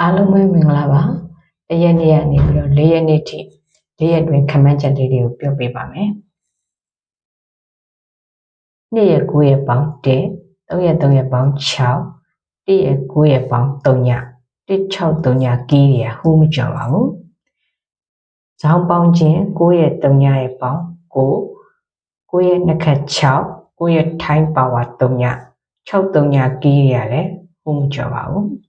အားလုံးပဲမင်္ဂလာပါတရက်နေ့ကနေပြီးတော့၄ရက်နေ့ထိ၄ရက်တွင်ခမန်းချက်လေးတွေကိုပြောပြပါမယ်နေ့ရက်9ရက်ပေါင်း1 3ရက်3ရက်ပေါင်း6 1ရက်9ရက်ပေါင်း3ည163ညကီးရဟူးမကြော်ပါဘူးဇောင်းပေါင်းခြင်း9ရက်3ညရက်ပေါင်း9 9ရက်နှစ်ခတ်6 9ရက်ထိုင်းပါဝါ3ည63ညကီးရလည်းဟူးမကြော်ပါဘူး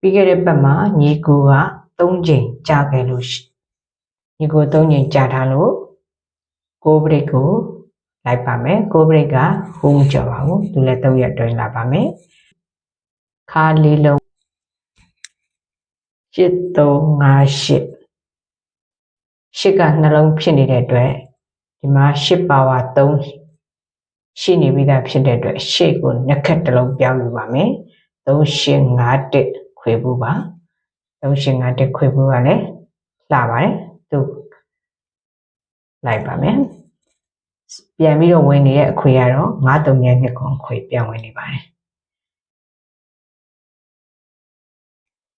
ပြီးခဲ့တဲ့ပတ်မှာညီကိုက3ချိန်ကြာခဲ့လို့ရှိညီကို3ချိန်ကြာထားလို့ကိုဘရိတ်ကိုလိုက်ပါမယ်ကိုဘရိတ်ကဟိုးမကြော်ပါဘူးသူလည်း3ရက်တွင်လာပါမယ်ခါလေးလုံး7358 8ကနှလုံးဖြစ်နေတဲ့အတွက်ဒီမှာ8ပါဝါ3ရှိနေပြီးသားဖြစ်တဲ့အတွက်ရှေ့ကိုနှစ်ခက်တစ်လုံးပြောင်းယူပါမယ်3851 ခွေဘူးပါ3851ခွေဘူးကလည်းလှပါတယ်သူလိုက်ပါမယ်ပြန်ပြီးတော့ဝင်နေတဲ့အခွေကတော့93ရဲ့နှစ်ခွန်ခွေပြန်ဝင်နေပါတယ်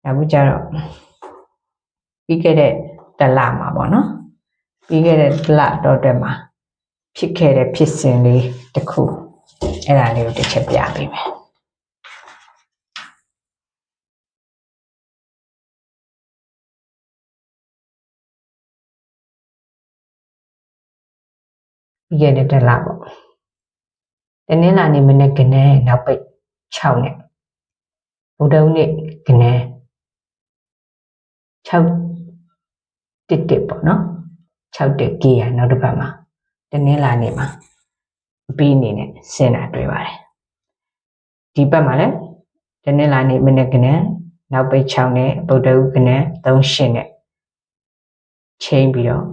အခုကျတော့ပြီးခဲ့တဲ့တလမှာပေါ့နော်ပြီးခဲ့တဲ့တလတော့အတွက်မှာဖြစ်ခဲ့တဲ့ဖြစ်စဉ်လေးတစ်ခုအဲ့ဒါလေးကိုတစ်ချက်ပြပေးမယ် ပြီးခဲ့တဲ့တလပေါ့တနင်္လာနေ့မနေ့ကနေနောက်ပိတ်6နဲ့ဗုဒ္ဓဦးနေ့ကနေ6တစ်တစ်ပေါ့နော်6တစ်ကြီးရနောက်တစ်ပတ်မှာတနင်္လာနေ့မှာအပြီးအနေနဲ့ဆင်းတာတွေ့ပါတယ်ဒီပတ်မှာလည်းတနင်္လာနေ့မနေ့ကနေနောက်ပိတ်6နဲ့ဗုဒ္ဓဦးကနေ3ရှင်းနဲ့ချိန်ပြီးတော့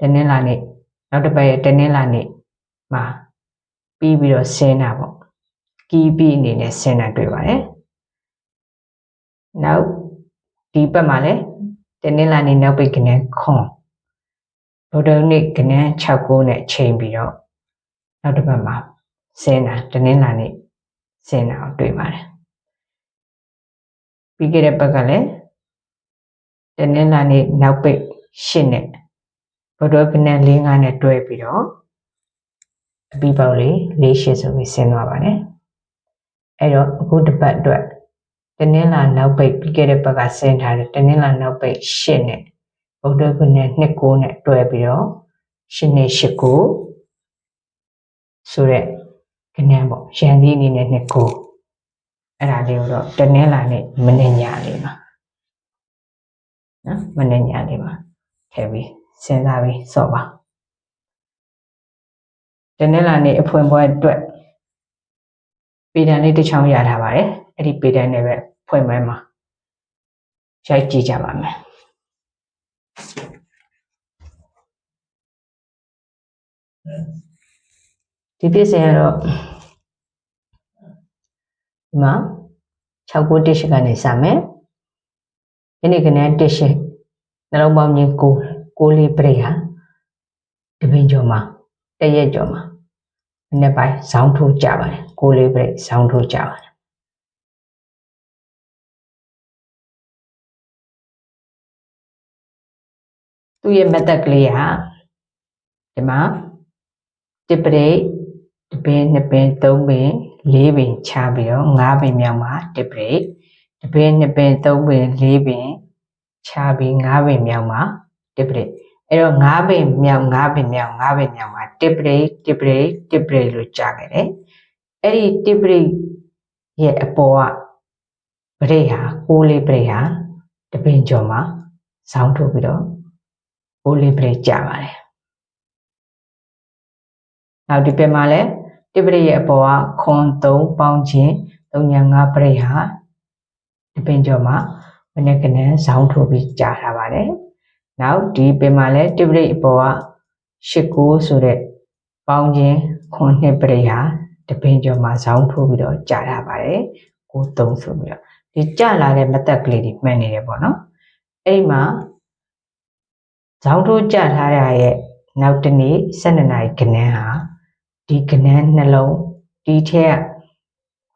တနင်္လာနေ့နောက်တစ်ပတ်ရဲ့တနင်္လာနေ့မှာပြီးပြီးတော့ဆင်းတာပေါ့ကီးပြီးအနေနဲ့ဆင်းတာတွေ့ပါတယ်နောက်ဒီပတ်မှာလည်းတနင်္လာနေ့နောက်ပိတ်ကနေခွန်ဗုဒ္ဓနေ့ကနေ6ကိုနဲ့ချိန်ပြီးတော့နောက်တစ်ပတ်မှာဆင်းတာတနင်္လာနေ့ဆင်းတာကိုတွေ့ပါတယ်ပြီးခဲ့တဲ့ပတ်ကလည်းတနင်္လာနေ့နောက်ပိတ်8နဲ့ ဗုဒ္ဓကနန်၄၅နဲ့တွဲပြီးတော့အပြီးပေါက်လေး၄၈ဆိုပြီးဆင်းသွားပါတယ်အဲ့တော့အခုတစ်ပတ်အတွက်တနင်္လာနောက်ပိတ်ပြီးခဲ့တဲ့ဘက်ကဆင်းထားတယ်တနင်္လာနောက်ပိတ်၈နဲ့ဗုဒ္ဓကနန်2 9နဲ့တွဲပြီးတော့၈နဲ့8ကိုဆိုရက်ကနန်ပေါ့ရန်သီးအနေနဲ့2 9အဲ့ဒါလေးကိုတော့တနင်္လာနေ့မနေ့ညလေးမှာနော်မနေ့ညလေးမှာထည့်ပြီး စဉ်းစားပြီးစော့ပါတနင်္လာနေ့အဖွင့်ပွဲအတွက်ပေတံလေးတစ်ချောင်းရထားပါတယ်အဲ့ဒီပေတံနဲ့ပဲဖွင့်ပွဲမှာရိုက်ကြည့်ကြပါမယ်ဒီပြည့်စင်ကတော့ဒီမှာ6ကိုတစ်ရှိကနေစမယ်ဒီနေ့ကနေတစ်ရှိနှလုံးပေါင်းကြီး9 6လေးပရိဟာတပင်ကျော်မှာတရက်ကျော်မှာမနေ့ပိုင်းဇောင်းထိုးကြပါတယ်6လေးပရိဇောင်းထိုးကြပါတယ်သူ့ရဲ့ method ကလေးကဒီမှာတစ်ပရိတပင်နှစ်ပင်သုံးပင်လေးပင်ချပြီးတော့ငါးပင်မြောက်မှာတစ်ပရိတပင်နှစ်ပင်သုံးပင်လေးပင်ချပြီးငါးပင်မြောက်မှာ တစ်ပရိအဲ့တော့ငါးပင်မြောက်ငါးပင်မြောက်ငါးပင်မြောက်မှာတစ်ပရိတစ်ပရိတစ်ပရိလို့ကြားခဲ့တယ်အဲ့ဒီတစ်ပရိရဲ့အပေါ်ကပရိဟာကိုးလေးပရိဟာတပင်ကျော်မှာဇောင်းထုတ်ပြီးတော့ကိုးလေးပရိကြပါတယ်နောက်ဒီပြင်မှာလည်းတိပရိရဲ့အပေါ်ကခွန်3ပေါင်းခြင်း3ညာ5ပရိဟာဒီပင်ကျော်မှာမနေ့ကနေ့ဇောင်းထိုးပြီးကြားထားပါတယ် နောက်ဒီပင်မှာလည်းတိပရိအပေါ်က8ကိုဆိုတဲ့ပေါင်းခြင်းခွန်2ပရိဟာဒီပင်ကျော်မှာဇောင်းထိုးပြီးတော့ကြားထားပါတယ်ကို3ဆိုပြီးတော့ဒီကြလာတဲ့မသက်ကလေးတွေမှန်နေတယ်ပေါ့နော်အဲ့ဒီမှာဇောင်းထိုးကြထားရရဲ့နောက်တနေ့12နာရီခဏဟာဒီကနန်းနှလုံးဒီထက်က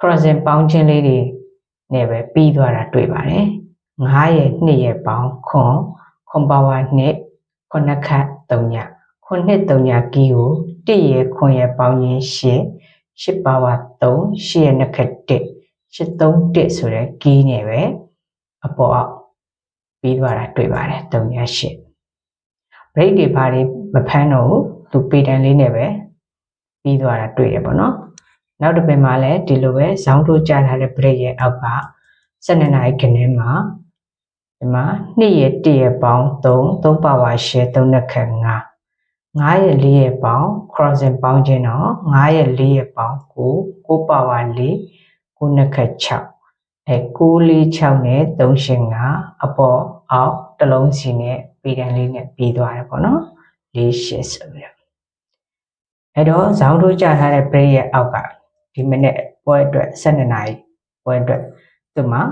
crossing ပေါင်းခြင်းလေးတွေနဲ့ပဲပြီးသွားတာတွေ့ပါတယ်9ရဲ့2ရဲ့ပေါင်းခွန် ခွန်ပါဝါ2ခုနှစ်ခတ်3ညခုနှစ်3ညကီးကို1ရဲ့ခွန်ရဲ့ပေါင်းခြင်း8 8ပါဝါ3 8ရဲ့နှစ်ခတ်1 8 3 1ဆိုတဲ့ကီးနဲ့ပဲအပေါ်အောက်ပြီးသွားတာတွေ့ပါတယ်3ည8 break တွေဘာတွေမဖမ်းတော့ဘူးသူပေတန်လေးနဲ့ပဲပြီးသွားတာတွေ့ရပါတော့နောက်တစ်ပင်မှာလည်းဒီလိုပဲဇောင်းထိုးကြထားတဲ့ break ရဲ့အောက်က12နာရီခင်းထဲမှာ ဒီမှာ2ရဲ့1ရဲ့ပေါင်း3 3ပါဝါ8 3နှစ်ခန့်5 9ရဲ့4ရဲ့ပေါင်း crossing ပေါင်းခြင်းတော့9ရဲ့4ရဲ့ပေါင်း9 9ပါဝါ4 9နှစ်ခန့်6အဲ9 4 6နဲ့3ရှင်5အပေါ်အောက်တစ်လုံးစီနဲ့ပေတန်လေးနဲ့ပြီးသွားတယ်ပေါ့နော်၄ရှစ်ဆိုပြီးတော့အဲ့တော့ဇောင်းထိုးကြထားတဲ့ break ရဲ့အောက်ကဒီမိနစ်ပွဲအတွက်12နာရီပွဲအတွက်သူမှာ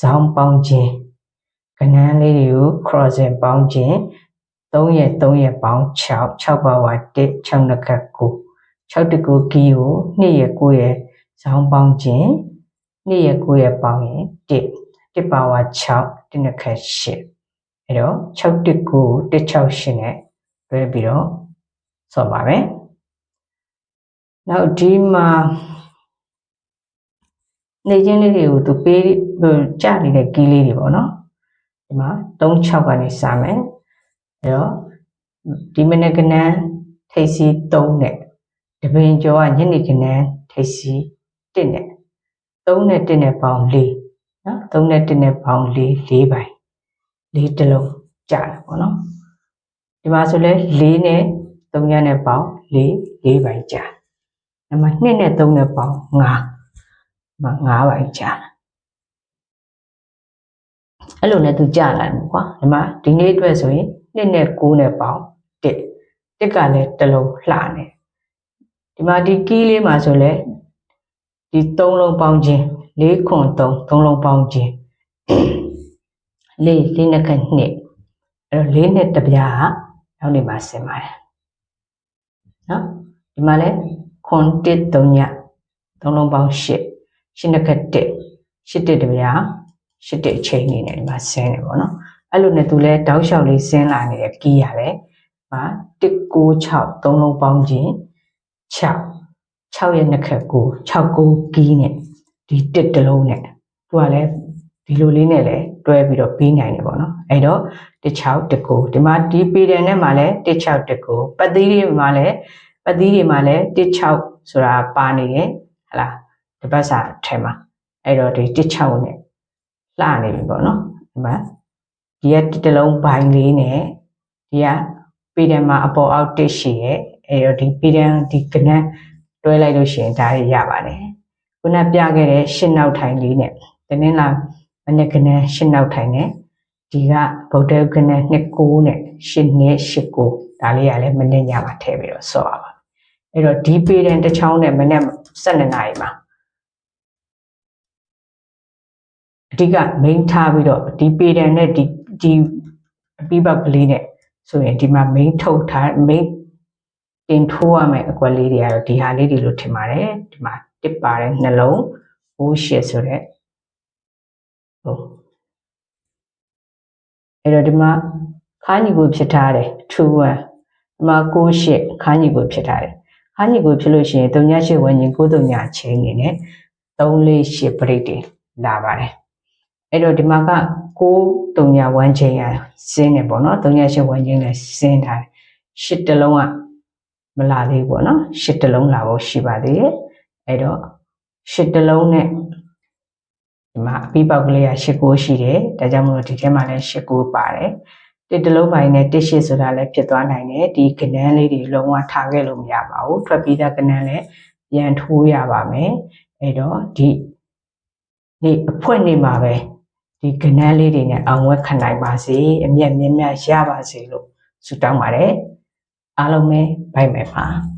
ဇောင်းပေါင်းခြင်း ကဏန်းလေးတွေကို crossing ပေါင်းခြင်း3ရက်3ရက်ပေါင်း6 6ပါဝါ1 6နှစ်ခတ်9 6တကူကီကို2ရက်9ရက်ဇောင်းပေါင်းခြင်း2ရက်9ရက်ပေါင်းရင်1 1ပါဝါ6 1နှစ်ခတ်8အဲ့တော့6တစ်ကို168နဲ့တွဲပြီးတော့ဆော့ပါမယ်နောက်ဒီမှာနေချင်းလေးတွေကိုသူပေးဟိုကြနေတဲ့ကီးလေးတွေပေါ့နော် ဒီမှာ36ကနေစမယ်အဲ့တော့ဒီမနေ့ကနန်းထိပ်စီး3နဲ့တပင်ကျော်ကညနေကနန်းထိပ်စီး1နဲ့3နဲ့1နဲ့ပေါင်း4နော်3နဲ့1နဲ့ပေါင်း4 4ပိုင်း4တလုံးကြာတယ်ပေါ့နော်ဒီမှာဆိုလဲ4နဲ့3ညနဲ့ပေါင်း4 4ပိုင်းကြာဒီမှာ2နဲ့3နဲ့ပေါင်း5ဒီမှာ5ပိုင်းကြာ အဲ့လိုနဲ့သူကြာလာတယ်ကွာဒီမှာဒီနေ့အတွက်ဆိုရင်2နဲ့9နဲ့ပေါင်း1 1ကလည်းတစ်လုံးလှနေဒီမှာဒီကီးလေးမှာဆိုလဲဒီ3လုံးပေါင်းခြင်း4ခွန်3 3လုံးပေါင်းခြင်းလေးလေးနှစ်ခက်နှစ်အဲ့တော့လေးနှစ်တပြားကနောက်နေမှာဆင်ပါတယ်နော်ဒီမှာလဲခွန်1 3ညသုံးလုံးပေါင်း8 8နှစ်ခက်1 8တစ် တပြား8တစ်အချိန်နေနဲ့ဒီမှာဆင်းတယ်ပေါ့နော်အဲ့လိုနဲ့သူလဲတောက်လျှောက်လေးဆင်းလာနေတဲ့ကီးရပဲဟာ196သုံးလုံးပေါင်းခြင်း6 6ရဲ့နှစ်ခက်9 6 9ကီးနဲ့ဒီတစ်တလုံးနဲ့သူကလည်းဒီလိုလေးနဲ့လည်းတွဲပြီးတော့ပြီးနိုင်တယ်ပေါ့နော်အဲ့တော့16တကူဒီမှာဒီပေဒန်နဲ့မှာလည်း16တကူပတ်သီးတွေမှာလည်းပတ်သီးတွေမှာလည်း16ဆိုတာပါနေတယ်ဟလားဒီဘက်စာထဲမှာအဲ့တော့ဒီ16နဲ့ လှနေပြီပေါ့နော်ဒီမှာဒီကတလုံးဘိုင်းလေးနဲ့ဒီကပေဒန်မှာအပေါ်အောက်တစ်ရှိရဲ့အဲ့တော့ဒီပေဒန်ဒီကနန်းတွဲလိုက်လို့ရှိရင်ဒါရရပါတယ်ခုနပြခဲ့တဲ့ရှင်းနောက်ထိုင်လေးနဲ့တင်းလာမနေ့ကနေ့ရှင်းနောက်ထိုင်နေဒီကဗုဒ္ဓကနေ့နှစ်ကိုနဲ့ရှင်းနဲ့ရှစ်ကိုဒါလေးကလည်းမနေ့ညမှာထည့်ပြီးတော့ဆော့ရပါအဲ့တော့ဒီပေတန်တစ်ချောင်းနဲ့မနေ့12နာရီမှာ အဓိက main ထားပြီးတော့ဒီပေတန်နဲ့ဒီဒီအပြီးပတ်ကလေးနဲ့ဆိုရင်ဒီမှာ main ထုတ်ထား main တင်ထိုးရမယ်အကွက်လေးတွေကတော့ဒီဟာလေးတွေလို့ထင်ပါတယ်ဒီမှာတစ်ပါတယ်နှလုံးဘိုးရှစ်ဆိုတဲ့ဟုတ်အဲ့တော့ဒီမှာခါးညီကိုဖြစ်ထားတယ်2 1ဒီမှာ6 8ခါးညီကိုဖြစ်ထားတယ်ခါးညီကိုဖြစ်လို့ရှိရင်3ည8ဝန်းကျင်9 3ညချင်းနေနဲ့3 4 8 break တွေလာပါတယ် အဲ့တော့ဒီမှာက6 3ညဝန်းချင်းရစင်းနေပေါ့နော်3ည8ဝန်းကျင်လည်းစင်းထားတယ်8တလုံးကမလာသေးဘူးပေါ့နော်8တလုံးလာဖို့ရှိပါသေးတယ်အဲ့တော့8တလုံးနဲ့ဒီမှာအပြီးပေါက်ကလေးက၈ကိုရှိတယ်ဒါကြောင့်မလို့ဒီထဲမှာလည်း၈ကိုပါတယ်တစ်တလုံးပိုင်းနဲ့တစ်ရှစ်ဆိုတာလည်းဖြစ်သွားနိုင်တယ်ဒီကနန်းလေးတွေလုံးဝထားခဲ့လို့မရပါဘူးထွက်ပြီးသားကနန်းလည်းပြန်ထိုးရပါမယ်အဲ့တော့ဒီနေ့အဖွင့်နေမှာပဲ ဒီကနန်းလေးတွေနဲ့အောင်ဝက်ခံနိုင်ပါစေအမျက်မြင့်မြတ်ရပါစေလို့ဆုတောင်းပါတယ်အားလုံးပဲဘိုက်မယ်ပါ